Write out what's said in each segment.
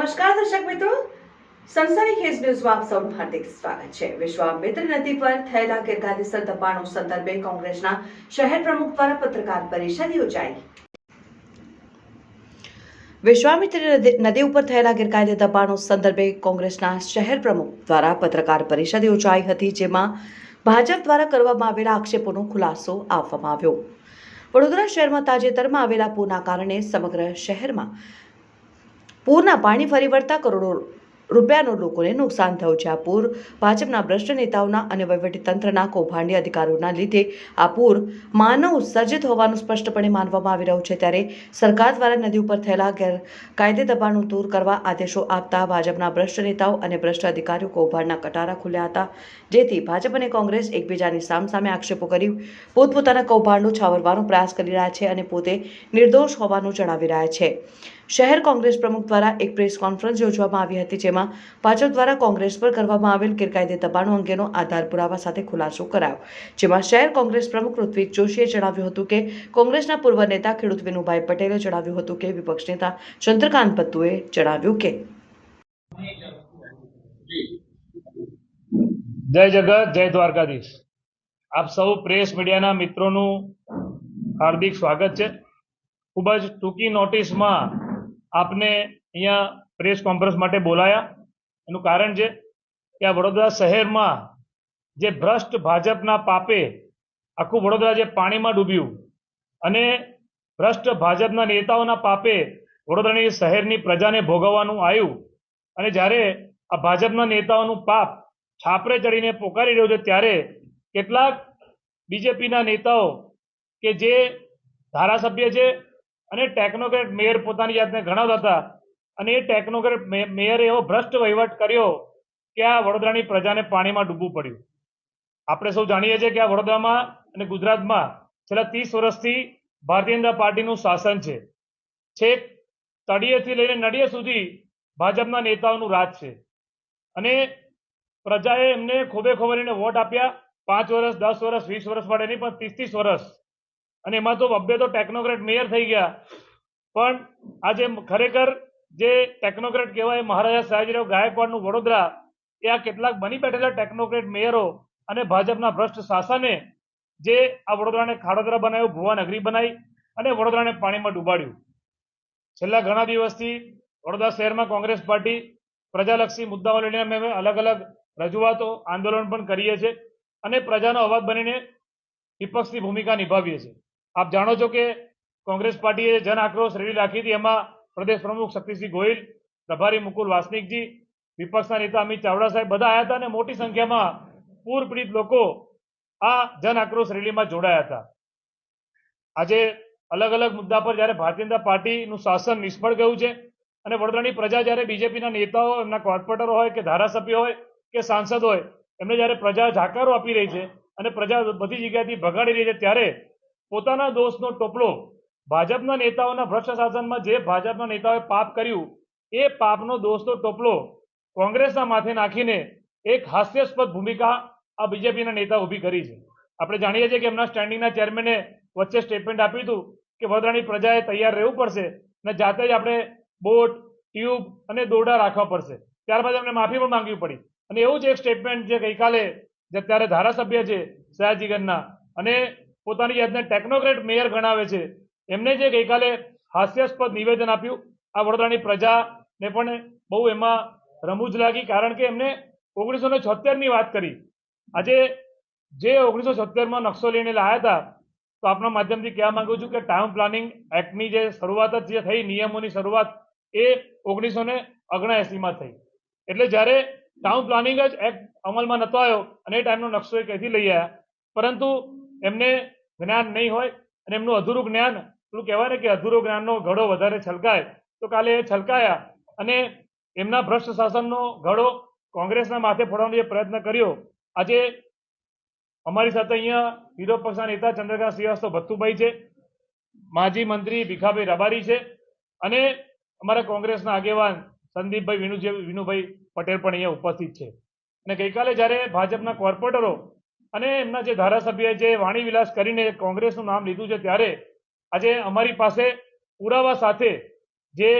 નમસ્કાર દર્શક મિત્રો. સંસારી ખેસ ન્યૂઝમાં આપ સૌનું હાર્દિક સ્વાગત છે. વિશ્વામિત્ર નદી પર થયેલા ગેરકાયદેસર દબાણો સંદર્ભે કોંગ્રેસના શહેર પ્રમુખ દ્વારા પત્રકાર પરિષદ યોજાઈ. વિશ્વામિત્ર નદી ઉપર થયેલા ગેરકાયદે દબાણો સંદર્ભે કોંગ્રેસના શહેર પ્રમુખ દ્વારા પત્રકાર પરિષદ યોજાઈ હતી, જેમાં ભાજપ દ્વારા કરવામાં આવેલા આક્ષેપોનો ખુલાસો આપવામાં આવ્યો. વડોદરા શહેરમાં તાજેતરમાં આવેલા પૂરના કારણે સમગ્ર શહેરમાં પૂરના પાણી ફરી વળતા કરોડો રૂપિયાનું લોકોને નુકસાન થયું છે. આ પૂર ભાજપના ભ્રષ્ટ નેતાઓના અને વહીવટીતંત્રના કૌભાંડી અધિકારોના લીધે આ પૂર માનવ સર્જિત હોવાનું સ્પષ્ટપણે માનવામાં આવી રહ્યું છે. ત્યારે સરકાર દ્વારા નદી ઉપર થયેલા ગેરકાયદે દબાણો દૂર કરવા આદેશો આપતા ભાજપના ભ્રષ્ટ નેતાઓ અને ભ્રષ્ટ અધિકારીઓ કૌભાંડના કટારા ખુલ્યા હતા. જેથી ભાજપ અને કોંગ્રેસ એકબીજાની સામસામે આક્ષેપો કરી પોતપોતાના કૌભાંડો છાવરવાનો પ્રયાસ કરી રહ્યા છે અને પોતે નિર્દોષ હોવાનું જણાવી રહ્યા છે. શહેર કોંગ્રેસ પ્રમુખ દ્વારા એક પ્રેસ કોન્ફરન્સ યોજવામાં આવી હતી, જેમાં ભાજપ દ્વારા કોંગ્રેસ પર કરવામાં આવેલ ગેરકાયદે દબાણો અંગેનો આધાર પુરાવા સાથે ખુલાસો કરાયો. જેમાં શહેર કોંગ્રેસ પ્રમુખ ઋત્વિક જોશીએ જણાવ્યું હતું કે, કોંગ્રેસના પૂર્વ નેતા ખેડૂત વિનુભાઈ પટેલે જણાવ્યું હતું કે, વિપક્ષ નેતા ચંદ્રકાંત પત્તુએ જણાવ્યું કે જય જગત, જય દ્વારકાધીશ. આપ સૌ પ્રેસ મીડિયાના મિત્રોનું હાર્દિક સ્વાગત છે. ખૂબ જ ટૂંકી નોટિસમાં આપને અહીંયા પ્રેસ કોન્ફરન્સ માટે બોલાયા. એનું કારણ છે કે આ વડોદરા શહેરમાં જે ભ્રષ્ટ ભાજપના પાપે આખું વડોદરા જે પાણીમાં ડૂબ્યું અને ભ્રષ્ટ ભાજપના નેતાઓના પાપે વડોદરાની શહેરની પ્રજાને ભોગવવાનું આવ્યું અને જ્યારે આ ભાજપના નેતાઓનું પાપ છાપરે ચડીને પોકારી રહ્યો છે, ત્યારે કેટલાક બીજેપીના નેતાઓ કે જે ધારાસભ્ય છે અને ટેકનોક્રેટ મેયર પોતાની જાતને ગણાવતા હતા. અને એ ટેકનોક્રેટ મેયરે એવો ભ્રષ્ટ વહીવટ કર્યો કે આ વડોદરાની પ્રજાને પાણીમાં ડૂબવું પડ્યું. આપણે સૌ જાણીએ છીએ કે આ વડોદરામાં અને ગુજરાતમાં છેલ્લા ત્રીસ વર્ષથી ભારતીય જનતા પાર્ટીનું શાસન છે. છેક તળિયેથી લઈને નડિયે સુધી ભાજપના નેતાઓનું રાજ છે. અને પ્રજાએ એમને ખોબે ખોબરીને વોટ આપ્યા. પાંચ વર્ષ, દસ વર્ષ, વીસ વર્ષ માટે નહીં, પણ ત્રીસ ત્રીસ વર્ષ અને એમાં તો બબ્બે તો ટેકનોક્રેટ મેયર થઈ ગયા. પણ આજે ખરેખર જે ટેકનોક્રેટ કહેવાય, મહારાજા સયાજીરાવ ગાયકવાડનું વડોદરા, એ આ કેટલાક બની બેઠેલા ટેકનોક્રેટ મેયરો અને ભાજપના ભ્રષ્ટ શાસને જે આ વડોદરાને ખાડોદરા બનાવ્યું, ભુવાનગરી બનાવી અને વડોદરાને પાણીમાં ડૂબાડ્યું. છેલ્લા ઘણા દિવસથી વડોદરા શહેરમાં કોંગ્રેસ પાર્ટી પ્રજાલક્ષી મુદ્દાઓ લઈને અમે અલગ અલગ રજૂઆતો, આંદોલન પણ કરીએ છીએ અને પ્રજાનો અવાજ બનીને વિપક્ષની ભૂમિકા નિભાવીએ છીએ. આપ જાણો છો કે કોંગ્રેસ પાર્ટીએ જન આક્રોશ રેલી રાખી હતી. એમાં પ્રદેશ પ્રમુખ શક્તિસિંહ ગોહિલ, પ્રભારી મુકુલ વાસનિકજી, વિપક્ષના નેતા અમિત ચાવડા સાહેબ બધા આવ્યા હતા અને મોટી સંખ્યામાં પૂર પીડિત લોકો આ જન આક્રોશ રેલીમાં જોડાયા હતા. આજે અલગ અલગ મુદ્દા પર જ્યારે ભારતીય જનતા પાર્ટીનું શાસન નિષ્ફળ ગયું છે અને વડોદરાની પ્રજા જ્યારે બીજેપીના નેતાઓ, એમના કોર્પોરેટરો હોય કે ધારાસભ્ય હોય કે સાંસદ હોય, એમને જ્યારે પ્રજા જાકારો આપી રહી છે અને પ્રજા બધી જગ્યાથી ભગાડી રહી છે ત્યારે પોતાના દોષનો ટોપલો ભાજપના નેતાઓના ભ્રષ્ટ શાસનમાં જે ભાજપના નેતાઓએ પાપ કર્યું, એ પાપનો દોષનો ટોપલો કોંગ્રેસના માથે નાખીને એક હાસ્યાસ્પદ ભૂમિકા આ બીજેપીના નેતા ઊભી કરી છે. આપણે જાણીએ છીએ કે એમના સ્ટેન્ડિંગના ચેરમેને વચ્ચે સ્ટેટમેન્ટ આપ્યું હતું કે વડોદરાની પ્રજાએ તૈયાર રહેવું પડશે અને જાતે જ આપણે બોટ ટ્યુબ અને દોરડા રાખવા પડશે. ત્યારબાદ એમને માફી પણ માંગવી પડી. અને એવું જ એક સ્ટેટમેન્ટ જે ગઈકાલે જે અત્યારે ધારાસભ્ય છે સયાજીગરના અને પોતાની જાતને ટેકનોક્રેટ મેયર ગણાવે છે. એમને જે ગઈકાલે હાસ્યાસ્પદ નિવેદન આપ્યું, આ વડોદરાની પ્રજાને પણ બહુ એમાં રમૂજ લાગી, કારણ કે એમને ઓગણીસો ને છોતેરની વાત કરી. આજે જે ઓગણીસો છોતેરમાં નકશો લઈને લાયા હતા, તો આપના માધ્યમથી કહેવા માંગુ છું કે ટાઉન પ્લાનિંગ એક્ટની જે શરૂઆત જ જે થઈ, નિયમોની શરૂઆત, એ ઓગણીસો ને ઓગણએસીમાં થઈ. એટલે જ્યારે ટાઉન પ્લાનિંગ જ એક્ટ અમલમાં નતો આવ્યો, અને એ ટાઈમનો નકશો એ ક્યાંથી લઈ આવ્યા, પરંતુ એમને જ્ઞાન નહીં હોય અને એમનું અધૂરું જ્ઞાન પેલું કહેવાય ને કે અધૂરો જ્ઞાનનો ઘડો વધારે છલકાય. તો કાલે એ છલકાયા અને એમના ભ્રષ્ટ શાસનનો ઘડો કોંગ્રેસના માથે ફોડવાનો જે પ્રયત્ન કર્યો. આજે અમારી સાથે અહીંયા વિરોધ પક્ષના નેતા ચંદ્રકાંત શ્રીવાસ્તવ ભત્તુભાઈ છે, માજી મંત્રી ભીખાભાઈ રબારી છે અને અમારા કોંગ્રેસના આગેવાન સંદીપભાઈ વિનુજી વિનુભાઈ પટેલ પણ અહીંયા ઉપસ્થિત છે. અને ગઈકાલે જ્યારે ભાજપના કોર્પોરેટરો અને એમના જે ધારાસભ્ય જે વાણી વિલાસ કરીને કોંગ્રેસનું નામ લીધું છે ત્યારે આજે અમારી પાસે પુરાવા સાથે જે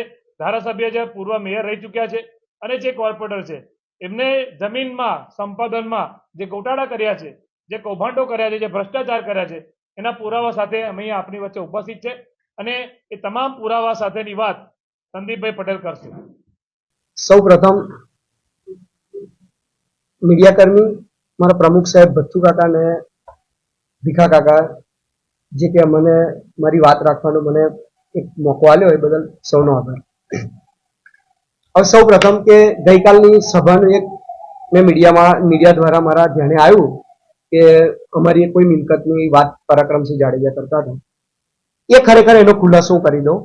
ધારાસભ્ય જે પૂર્વ મેયર રહી ચૂક્યા છે અને જે કોર્પોરેટર છે, એમને જમીનમાં, સંપાદનમાં જે ગોટાળા કર્યા છે, જે કૌભાંડો કર્યા છે, જે ભ્રષ્ટાચાર કર્યા છે, એના પુરાવા સાથે અમે અહીંયા આપની વચ્ચે ઉપસ્થિત છે અને એ તમામ પુરાવા સાથેની વાત સંદીપભાઈ પટેલ કરશે. સૌ પ્રથમ મીડિયાકર્મી મારા પ્રમુખ સાહેબ ભથ્થુ કાકા ને ભીખા કાકા, જે કે મને મારી વાત રાખવાનો મને એક મોકો આપ્યો એ બદલ સૌનો આભાર. હવે સૌ પ્રથમ કે ગઈકાલની સભાનું એક મેં મીડિયામાં, મીડિયા દ્વારા મારા ધ્યાને આવ્યું કે અમારી કોઈ મિલકતની વાત પરાક્રમસિંહ જાડેજા કરતા હતા. એ ખરેખર એનો ખુલાસો કરી દઉં.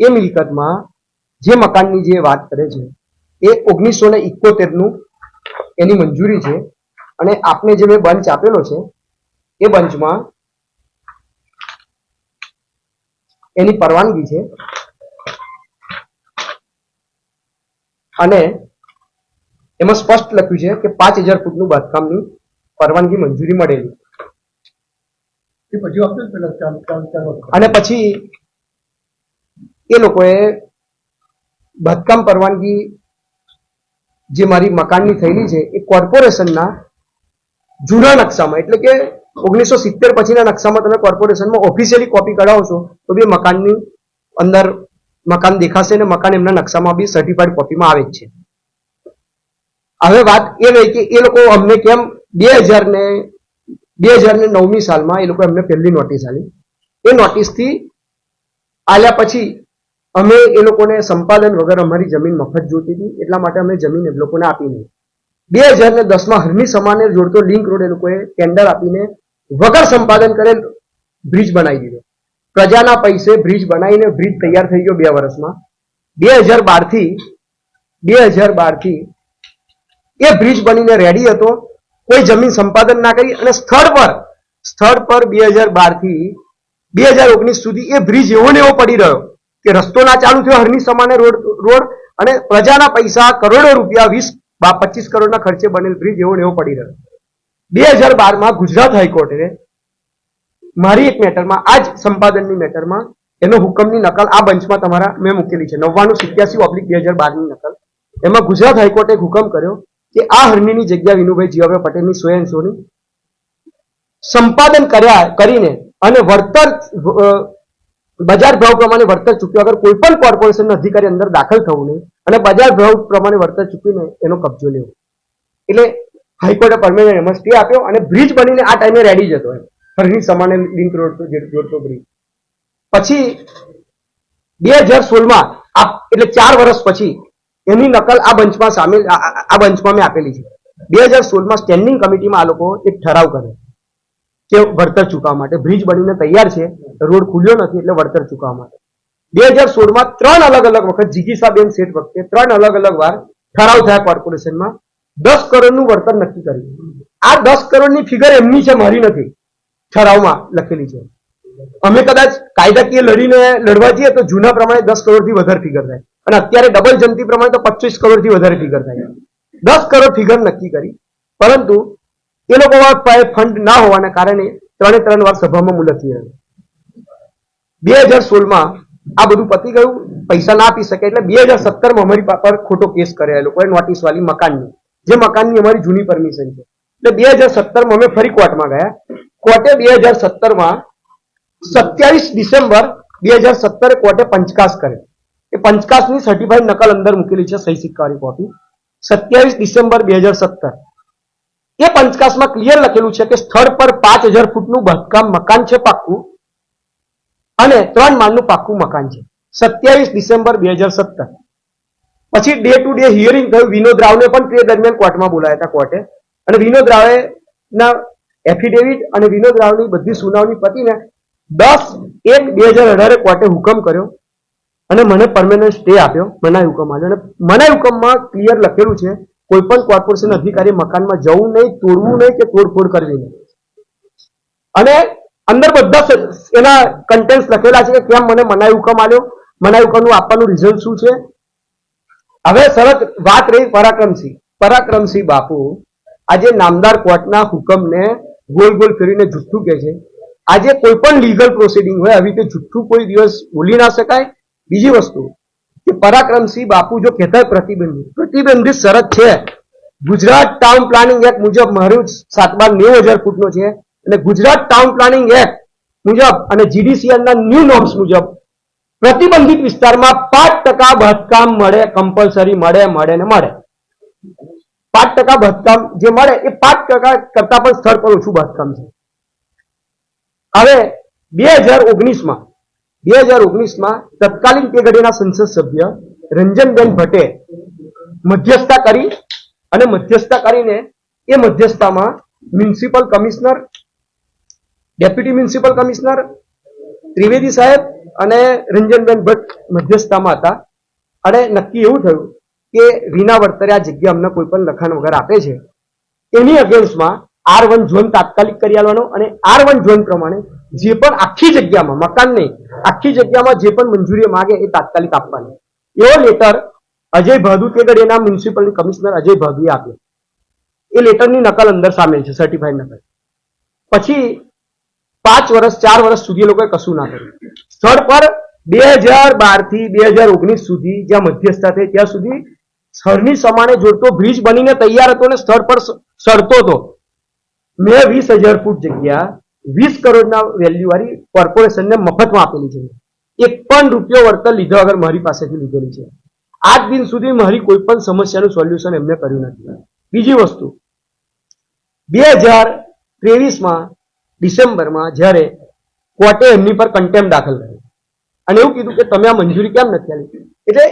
એ મિલકતમાં જે મકાનની જે વાત કરે છે, એ ઓગણીસો ને ઇકોતેરનું એની મંજૂરી છે. અને આપને જે મેં બંચ આપેલો છે એ બંચમાં એની પરવાનગી છે. અને એમાં સ્પષ્ટ લખ્યું છે કે પાંચ હજાર ફૂટનું બાંધકામની પરવાનગી મંજૂરી મળેલી. અને પછી એ લોકોએ બાંધકામ પરવાનગી જે મારી મકાનની થયેલી છે એ કોર્પોરેશનના જૂના નકશામાં, એટલે કે ઓગણીસો સિત્તેર પછીના નકશામાં તમે કોર્પોરેશનમાં ઓફિશિયલી કોપી કઢાવશો તો બી મકાનની અંદર મકાન દેખાશે અને મકાન એમના નકશામાં બી સર્ટિફાઈડ કોપીમાં આવે જ છે. હવે વાત એ રહી કે એ લોકો અમને કેમ બે હજાર ને, બે હજાર ને નવમી સાલમાં એ લોકો અમને પહેલી નોટિસ આવી એ નોટિસથી આલ્યા પછી અમે એ લોકોને સંપાદન વગર અમારી જમીન મફત જોતી હતી, એટલા માટે અમે જમીન એ લોકોને આપી નહીં. બે હજાર ને દસમાં હરમી સમાને જોડતો લિંક રોડ એ લોકોએ ટેન્ડર આપીને વગર સંપાદન કરેલ બ્રિજ બનાવી દીધો. પ્રજાના પૈસે બ્રિજ બનાવીને બ્રિજ તૈયાર થઈ ગયો બે વર્ષમાં. બે હજાર બારથી, બે હજાર બારથી એ બ્રિજ બનીને રેડી હતો. કોઈ જમીન સંપાદન ના કરી અને સ્થળ પર સ્થળ પર બે હજાર બારથી, બે હજાર ઓગણીસ સુધી એ બ્રિજ એવો ને એવો પડી રહ્યો કે રસ્તો ના ચાલુ થયો હરની સમાને રોડ રોડ અને પ્રજાના પૈસા કરોડો રૂપિયા વીસ બા પચીસ કરોડના ખર્ચે બનેલ બ્રિજ એવો એવો પડી રહ્યો. બે હજાર બારમાં ગુજરાત હાઈકોર્ટે મારી એક મેટરમાં, આ જ સંપાદનની મેટરમાં એનો હુકમની નકલ આ બંચમાં તમારા મેં મૂકેલી છે. નવ્વાણું સિત્યાસી ઓબ્લિક બે હજાર બારની નકલ. એમાં ગુજરાત હાઈકોર્ટે એક હુકમ કર્યો કે આ હરણીની જગ્યા વિનુભાઈ જીવાભાઈ પટેલની સો સોની સંપાદન કર્યા, કરીને અને વળતર બજાર ભાવ પ્રમાણે વળતર ચૂક્યા. વગર કોઈ પણ કોર્પોરેશન અધિકારી અંદર દાખલ થવું નહીં, અને બજાર ભાવ પ્રમાણે વળતર ચૂકવીને એનો કબજો લેવો. એટલે હાઈકોર્ટે પરમિશન એમાં સ્ટે આપ્યો અને બ્રિજ બનીને આ ટાઈમે રેડી જતો એમ. હરની સમાને લિંક રોડ જોડતો બ્રિજ. પછી બે હજાર સોળમાં, આ એટલે ચાર વર્ષ પછી એની નકલ આ બંચમાં સામેલ, આ બંચમાં મેં આપેલી છે. બે હજાર સોળમાં સ્ટેન્ડિંગ કમિટીમાં આ લોકો એક ઠરાવ કર્યો. કે વળતર ચૂકવવા માટે. બ્રિજ બનીને તૈયાર છે, રોડ ખુલ્યો નથી એટલે વળતર ચૂકવવા માટે. બે હજાર સોળમાં ત્રણ અલગ અલગ વખત જીગીસાબેન શેઠ વખતે ત્રણ અલગ અલગ વાર ઠરાવ થયા કોર્પોરેશનમાં દસ કરોડનું વળતર નક્કી કર્યું. આ દસ કરોડની ફિગર એમની છે, મારી નથી. ઠરાવમાં લખેલી છે. અમે કદાચ કાયદાકીય લડીને લડવા જઈએ તો જૂના પ્રમાણે દસ કરોડથી વધારે ફિગર થાય. અને અત્યારે ડબલ જનતી પ્રમાણે તો પચીસ કરોડથી વધારે ફિગર થાય. દસ કરોડ ફિગર નક્કી કરી. પરંતુ એ લોકો ફંડ ના હોવાના કારણે ત્રણે ત્રણ વાર સભામાં મુલતવી રહ્યું બે હજાર સોળમાં આ બધું પતી ગયું, પૈસા ના આપી શકે એટલે બે હજાર સત્તરમાં અમારી પર ખોટો કેસ કર્યા એ લોકોએ નોટિસ વાળી મકાનની. જે મકાનની અમારી જૂની પરમિશન છે. એટલે બે હજાર સત્તરમાં અમે ફરી કોર્ટમાં ગયા. કોર્ટે બે હજાર સત્તરમાં સત્યાવીસ ડિસેમ્બર બે હજાર સત્તરે કોર્ટે પંચકાસ કર્યો. એ પંચકાસની સર્ટિફાઈડ નકલ અંદર મૂકેલી છે સહી સિક્કાવાળી કોપી સત્યાવીસ ડિસેમ્બર બે હજાર સત્તર. એ પંચકાશમાં ક્લિયર લખેલું છે કે સ્થળ પર પાંચ હજાર ફૂટનું બાંધકામ મકાન છે પાક્કું અને ત્રણ માળનું પાક્કું મકાન છે. સત્યાવીસ ડિસેમ્બર બે હજાર સત્તર. પછી ડે ટુ ડે હિયરિંગ થયું. વિનોદ રાવને પણ તે દરમિયાન કોર્ટમાં બોલાયા હતા કોર્ટે. અને વિનોદ રાવે ના એફિડેવિટ અને વિનોદ રાવની બધી સુનાવણી પતીને દસ એક બે હજાર અઢારે કોર્ટે હુકમ કર્યો. અને મને પરમેનન્ટ સ્ટે આપ્યો. મનાઈ હુકમ આપ્યો. અને મનાઈ હુકમમાં ક્લિયર લખેલું છે કોઈ પણ કોર્પોરેશન અધિકારી મકાનમાં જવું નહીં, તોડવું નહીં કે તોડફોડ કરવી નહીં. અને અંદર બધા એના કન્ટેન્ટ લખેલા છે કે કેમ મને મનાઈ હુકમ આવ્યો મનાઈ હુકમનું આપવાનું રિઝલ્ટ શું છે? હવે સરસ વાત રહી પરાક્રમસિંહ. પરાક્રમસિંહ બાપુ, આજે નામદાર કોર્ટના હુકમને ગોલ ગોલ ફેરીને જુઠ્ઠું કહે છે. આજે કોઈ પણ લીગલ પ્રોસિડિંગ હોય, આવી રીતે જુઠ્ઠું કોઈ દિવસ બોલી ના શકાય. બીજી વસ્તુ કે પરાક્રમસિંહ બાપુ જો કહેતા પ્રતિબંધિત પ્રતિબંધિત શરત છે. ગુજરાત ટાઉન પ્લાનિંગ એક્ટ મુજબ મારું સાત બાર નેવું હજાર ફૂટનો છે અને ગુજરાત ટાઉન પ્લાનિંગ એક્ટ મુજબ અને જીડીસીએલના ન્યૂ નોર્મ્સ મુજબ પ્રતિબંધિત વિસ્તારમાં પાંચ ટકા બાંધકામ મળે કમ્પલસરી મળે મળે ને મળે. પાંચ ટકા બાંધકામ જે મળે એ પાંચ ટકા કરતા પણ સ્થળ પર ઓછું બાંધકામ છે. હવે બે હજાર ઓગણીસમાં બે હજાર ઓગણીસમાં તત્કાલીન તે ઘડીના સંસદ સભ્ય રંજનબેન ભટ્ટે મધ્યસ્થતા કરી અને મધ્યસ્થતા કરીને એ મધ્યસ્થતામાં municipal commissioner, deputy municipal commissioner, Trivedi સાહેબ અને રંજનબેન ભટ્ટ મધ્યસ્થતામાં હતા. અને નક્કી એવું થયું કે વિના વર્તરે આ જગ્યા અમને કોઈ પણ લખાણ વગર આપે છે. એની અગેન્સ્ટમાં આર વન ઝોન તાત્કાલિક કરી આલવાનો અને આર વન ઝોન પ્રમાણે જે પણ આખી જગ્યામાં, મકાન નહીં, આખી જગ્યામાં જે પણ મંજૂરી માગે એ તાત્કાલિક આપવાની. એવો લેટર અજય ભાદુ તે એના મ્યુનિસિપલ કમિશનર અજય ભાદુએ આપ્યો. એ લેટરની નકલ અંદર સામેલ છે સર્ટિફાઈડ નકલ. પછી પાંચ વર્ષ, ચાર વર્ષ સુધી લોકોએ કશું ના કર્યું. સ્થળ પર બે હજાર બારથી બે હજાર ઓગણીસ સુધી જ્યાં મધ્યસ્થતા થઈ, ત્યાં સુધી સ્થળની સમાને જોડતો બ્રિજ બનીને તૈયાર હતો ને સ્થળ પર સડતો હતો. મેં વીસ હજાર ફૂટ જગ્યા વીસ કરોડના વેલ્યુ વાળી કોર્પોરેશનને મફતમાં આપેલી છે. એક પણ રૂપિયો વળતર લીધા વગર મારી પાસેથી લીધેલી છે. આજ દિન સુધી મારી કોઈ પણ સમસ્યાનું સોલ્યુશન એમને કર્યું નથી. બીજી વસ્તુ, બે હજાર ત્રેવીસમાં ડિસેમ્બરમાં જ્યારે કોર્ટે એમની પર કન્ટેમ્પ દાખલ કર્યો. અને એવું કીધું કે તમે આ મંજૂરી કેમ નથી આપી? એટલે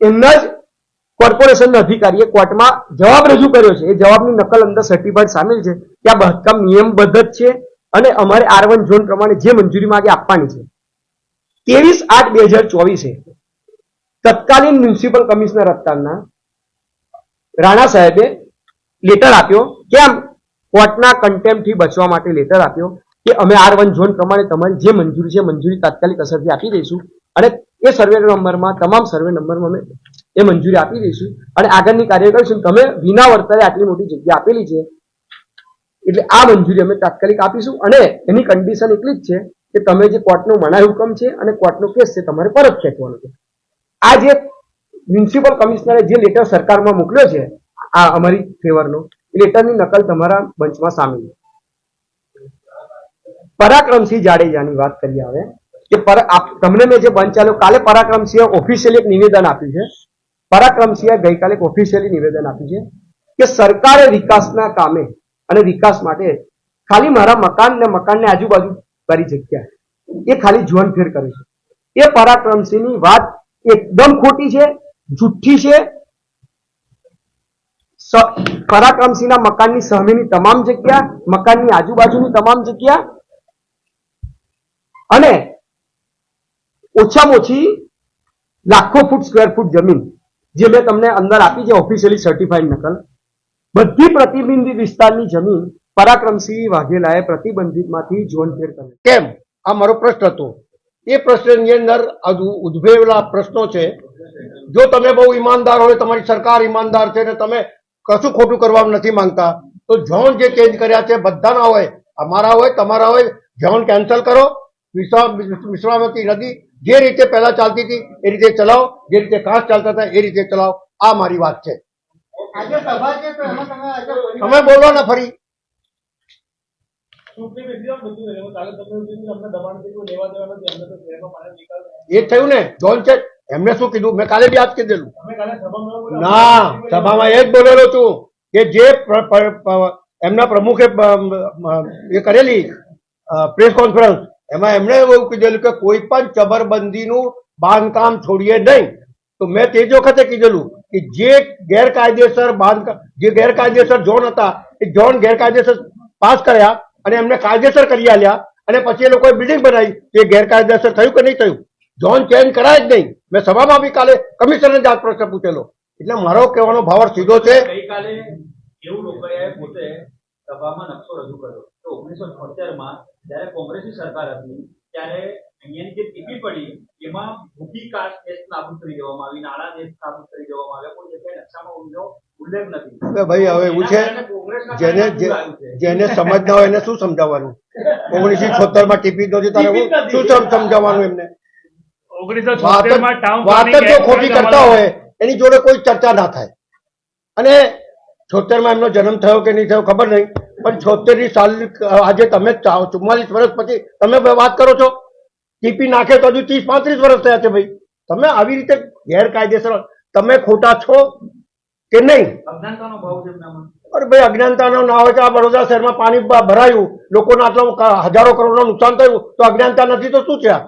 એમના જ કોર્પોરેશનના અધિકારીએ કોર્ટમાં જવાબ રજૂ કર્યો છે. એ જવાબની નકલ અંદર સર્ટિફાઈડ સામેલ છે કે આ બાંધકામ નિયમબદ્ધ છે. અને અમારે આર વન ઝોન પ્રમાણે જે મંજૂરી માંગે આપવાની છે. ત્રેવીસ આઠ બે હજાર ચોવીસે તત્કાલીન મ્યુનિસિપલ કમિશનર અત્યારના રાણા સાહેબે લેટર આપ્યો કેમ કોર્ટના કન્ટેમ્પથી બચવા માટે લેટર આપ્યો કે અમે આર વન ઝોન પ્રમાણે તમારી જે મંજૂરી છે મંજૂરી તાત્કાલિક અસરથી આપી દઈશું અને એ સર્વે નંબરમાં, તમામ સર્વે નંબરમાં અમે એ મંજૂરી આપી દઈશું અને આગળની કાર્ય કરીશું. તમે વિના વર્તરે આટલી મોટી જગ્યા આપેલી છે. એટલે આ મંજૂરી અમે તાત્કાલિક આપીશું અને એની કન્ડિશન એટલી જ છે કે તમે જે કોર્ટનો મનાય હુકમ છે અને કોર્ટનો કેસ છે, તમારે પરત ખેંચવાનો છે. આ જે મ્યુનિસિપલ કમિશનરે જે લેટર સરકારમાં મોકલ્યો છે, આ અમારી ફેવરનો એ લેટરની નકલ તમારા બંચમાં સામેલ છે. પરાક્રમસિંહ જાડેજાની વાત કરીએ હવે, કે પર તમને મેં જે બંચ ચાલ્યો, કાલે પરાક્રમસિંહે ઓફિશિયલી એક નિવેદન આપ્યું છે. પરાક્રમસિંહે ગઈકાલે એક ઓફિશિયલી નિવેદન આપ્યું છે કે સરકારે વિકાસના કામે અને વિકાસ માટે ખાલી મારા મકાન ને મકાનને આજુબાજુ કરી જગ્યા. એ ખાલી ઝોન ફેર કરે છે. એ પરાક્રમસિંહની વાત એકદમ ખોટી છે, જુઠ્ઠી છે. પરાક્રમસિંહના મકાનની સામેની તમામ જગ્યા, મકાનની આજુબાજુની તમામ જગ્યા. અને ઓછામાં ઓછી લાખો ફૂટ સ્ક્વેર ફૂટ જમીન, જે મેં તમને અંદર આપી છે ઓફિશિયલી સર્ટિફાઈડ નકલ. બધી પ્રતિબિંબી વિસ્તારની જમીન પરાક્રમસિંહ વાઘેલાએ પ્રતિબંધિતમાંથી જોનફેર કરી. કેમ? આ મારો પ્રશ્ન હતો. એ પ્રશ્નની અંદર હજુ ઉદ્ભવેલા પ્રશ્નો છે. જો તમે બહુ ઈમાનદાર હોય, તમારી સરકાર ઈમાનદાર છે ને તમે કશું ખોટું કરવા નથી માંગતા, તો ઝોન જે ચેન્જ કર્યા છે, બધાના હોય, અમારા હોય, તમારા હોય ઝોન કેન્સલ કરો. વિશ્વામતી નદી જે રીતે પહેલા ચાલતી હતી, એ રીતે ચલાવો. જે રીતે કાંસ ચાલતા હતા, એ રીતે ચલાવો. આ મારી વાત છે. તમે બોલો ને ફરી. એ થયું ને. જોન છે. એમને શું કીધું? મેં કાલે બી આજ કીધેલું. ના સભામાં એ જ બોલેલો છું કે જે એમના પ્રમુખે એ કરેલી પ્રેસ કોન્ફરન્સ એમાં એમણે એવું કીધેલું કે કોઈ પણ ચબરબંધીનું બાંધકામ છોડીએ નહીં. તો મેં તે જ વખતે કીધેલું કે જે ગેરકાયદેસર બાંધકામ જે ગેરકાયદેસર ઝોન હતા, એ ઝોન ગેરકાયદેસર પાસ કર્યા અને એમને કાયદેસર કરી આલ્યા અને પછી એ લોકોએ બિલ્ડિંગ બનાવી એ ગેરકાયદેસર થયું કે નહીં થયું? ઝોન ચેન્જ કરાય જ નહીં. મેં સભામાં બી કાલે કમિશનરને જાત પ્રશ્ન પૂછેલો. એટલે મારો કહેવાનો ભાવ સીધો છે. સભામાં નકશો રજૂ કર્યો. ઓગણીસો માં જયારે કોંગ્રેસની સરકાર હતી ત્યારે અહીંયાની જે ટીપી પડી એમાં ભૂખી કાસ્ટ ટેસ્ટ નાબૂદ કરી દેવામાં આવી નાણાં દેશ નાબૂદ કરી દેવામાં આવ્યા કોઈ જગ્યાએ નકશામાં ઊંધો ઉલ્લેખ નથી. ભાઈ હવે એવું છે જેને? જેને સમજ ના હોય એને શું સમજાવવાનું? ઓગણીસો છોતેરમાં ટીપી નહોતી તારે શું સમજાવવાનું એમને? વાત જ- માં ટાઉન વાત જ જો ખોટી કરતા હોય એની જોડે કોઈ ચર્ચા ના થાય. અને છોતેરમાં એમનો જન્મ થયો કે નહીં થયો ખબર નહીં. પણ છોતેરી સાલ આજે તમે ચુમ્માલીસ વર્ષ પછી તમે વાત કરો છો? ટીપી નાખે તો હજુ ત્રીસ પાંત્રીસ વર્ષ થયા છે ભાઈ. તમે આવી રીતે ગેરકાયદેસર તમે ખોટા છો કે નહીં? અરે ભાઈ અજ્ઞાનતાનો ના હોય કે આ વડોદરા શહેરમાં પાણી ભરાયું. લોકોના આટલા હજારો કરોડનું નુકસાન થયું તો અજ્ઞાનતા નથી તો શું છે આ